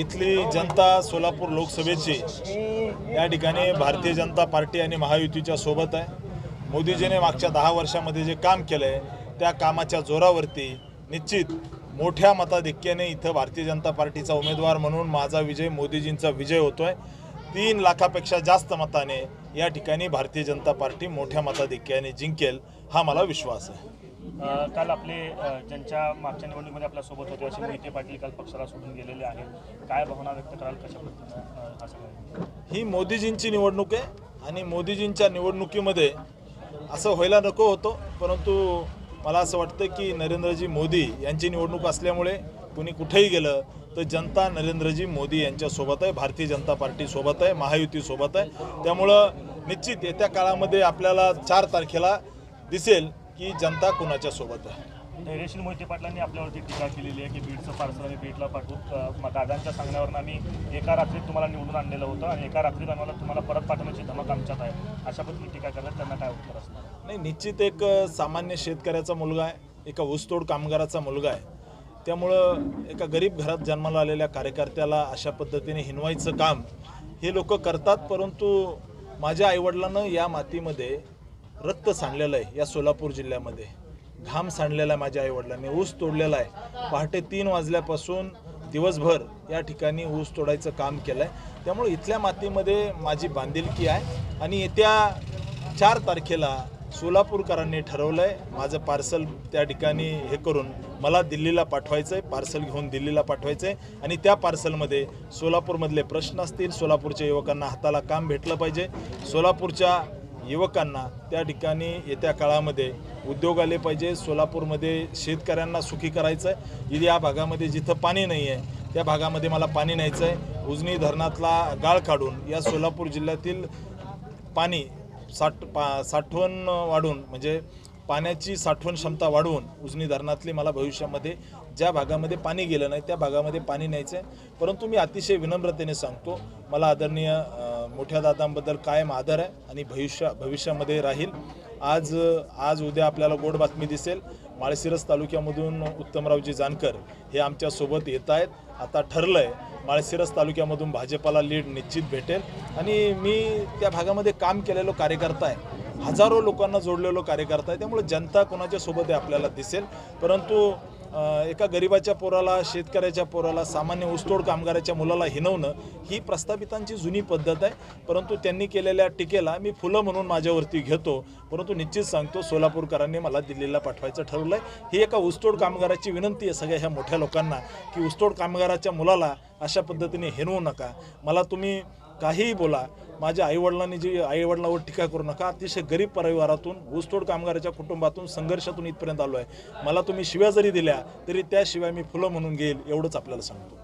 इथली जनता सोलापूर लोकसभेची या ठिकाणी भारतीय जनता पार्टी आणि महायुतीच्या सोबत आहे. मोदीजीने मागच्या दहा वर्षामध्ये जे काम केलं आहे त्या कामाच्या जोरावरती निश्चित मोठ्या मताधिक्याने इथं भारतीय जनता पार्टीचा उमेदवार म्हणून माझा विजय मोदीजींचा विजय होतोय. तीन लाखापेक्षा जास्त मताने या ठिकाणी भारतीय जनता पार्टी मोठ्या मताधिक्याने जिंकेल हा मला विश्वास आहे. काल आपले ज्यांच्या मागच्या निवडणुकीमध्ये आपल्यासोबत होते असे मोहिते पाटील काल पक्षाला सोडून गेलेले आहेत. काय भावना व्यक्त कराल कशा पद्धतीने ही मोदीजींची निवडणूक आहे आणि मोदीजींच्या निवडणुकीमध्ये असं व्हायला नको होतं परंतु मला असं वाटतं की नरेंद्रजी मोदी यांची निवडणूक असल्यामुळे कुणी कुठेही गेलं तर जनता नरेंद्रजी मोदी यांच्यासोबत आहे भारतीय जनता पार्टीसोबत आहे महायुतीसोबत आहे. त्यामुळं निश्चित येत्या काळामध्ये आपल्याला चार तारखेला दिसेल की जनता कुणाच्या सोबत आहे? धैर्यशील मोहिते पाटलांनी आपल्यावरती टीका केलेली आहे की बीडचं पार्सल आम्ही बीडला म- दादांच्या सांगण्यावरून आम्ही एका रात्रीत तुम्हाला निवडून आणलेलं होतं आणि एका रात्रीत आम्हाला तुम्हाला परत पाठवण्याची धमक आमच्यात आहे. अशा पद्धतीने टीका करतात त्यांना काय उत्तर असणार? नाही निश्चित एक सामान्य शेतकऱ्याचा मुलगा आहे एका ऊसतोड कामगाराचा मुलगा आहे. त्यामुळं एका गरीब घरात जन्माला आलेल्या कार्यकर्त्याला अशा पद्धतीने हिनवायचं काम हे लोक करतात परंतु माझ्या आईवडिलांनं या मातीमध्ये रक्त सांडलेलं आहे या सोलापूर जिल्ह्यामध्ये. घाम सांडलेला आहे माझ्या आईवडिलांनी. ऊस तोडलेला आहे. पहाटे तीन वाजल्यापासून दिवसभर या ठिकाणी ऊस तोडायचं काम केलं आहे त्यामुळे इथल्या मातीमध्ये माझी बांधिलकी आहे आणि येत्या चार तारखेला सोलापूरकरांनी ठरवलं आहे माझं पार्सल त्या ठिकाणी हे करून मला दिल्लीला पाठवायचं आहे पार्सल घेऊन दिल्लीला पाठवायचं आहे आणि त्या पार्सलमध्ये सोलापूरमधले प्रश्न असतील सोलापूरच्या युवकांना हाताला काम भेटलं पाहिजे. सोलापूरच्या युवकांना त्या ठिकाणी येत्या काळामध्ये उद्योग आले पाहिजे सोलापूरमध्ये शेतकऱ्यांना सुखी करायचं आहे या भागामध्ये जिथं पाणी नाही आहे त्या भागामध्ये मला पाणी न्यायचं आहे उजनी धरणातला गाळ काढून या सोलापूर जिल्ह्यातील पाणी साठ पा साठवण वाढून म्हणजे पाण्याची साठवण क्षमता वाढवून उजनी धरणातली मला भविष्यामध्ये ज्या भागामध्ये पाणी गेलं नाही त्या भागामध्ये पाणी न्यायचं आहे परंतु मी अतिशय विनम्रतेने सांगतो मला आदरणीय मोठ्या दादांबद्दल कायम आदर आहे आणि भविष्या भविष्यामध्ये राहील. आज आज उद्या आपल्याला गोड बातमी दिसेल. माळशिरस तालुक्यामधून उत्तमरावजी जानकर हे आमच्यासोबत येत आहेत. आता ठरलं आहे माळशिरस तालुक्यामधून भाजपाला लीड निश्चित भेटेल. आणि मी त्या भागामध्ये काम केलेलो कार्यकर्ता आहे. हजारो लोकांना जोडलेलो कार्यकर्ता आहे. त्यामुळे जनता कोणाच्या सोबत आहे आपल्याला दिसेल. परंतु एका गरिबाच्या पोराला शेतकऱ्याच्या पोराला सामान्य ऊसतोड कामगाराच्या मुलाला हिनवणं ही प्रस्थापितांची जुनी पद्धत आहे. परंतु त्यांनी केलेल्या टीकेला मी फुलं म्हणून माझ्यावरती घेतो. परंतु निश्चित सांगतो सोलापूरकरांनी मला दिल्लीला पाठवायचं ठरवलं आहे ही एका ऊसतोड कामगाराची विनंती आहे सगळ्या ह्या मोठ्या लोकांना की ऊसतोड कामगाराच्या मुलाला अशा पद्धतीने हिनवू नका. मला तुम्ही काहीही बोला माझ्या आईवडिलांनी जी आईवडिलांवर टीका करू नका. अतिशय गरीब परिवारातून ऊसतोड कामगाराच्या कुटुंबातून संघर्षातून इथपर्यंत आलो आहे मला तुम्ही शिव्या जरी दिल्या तरी त्याशिवाय मी फुलं म्हणून घेईल एवढंच आपल्याला सांगतो.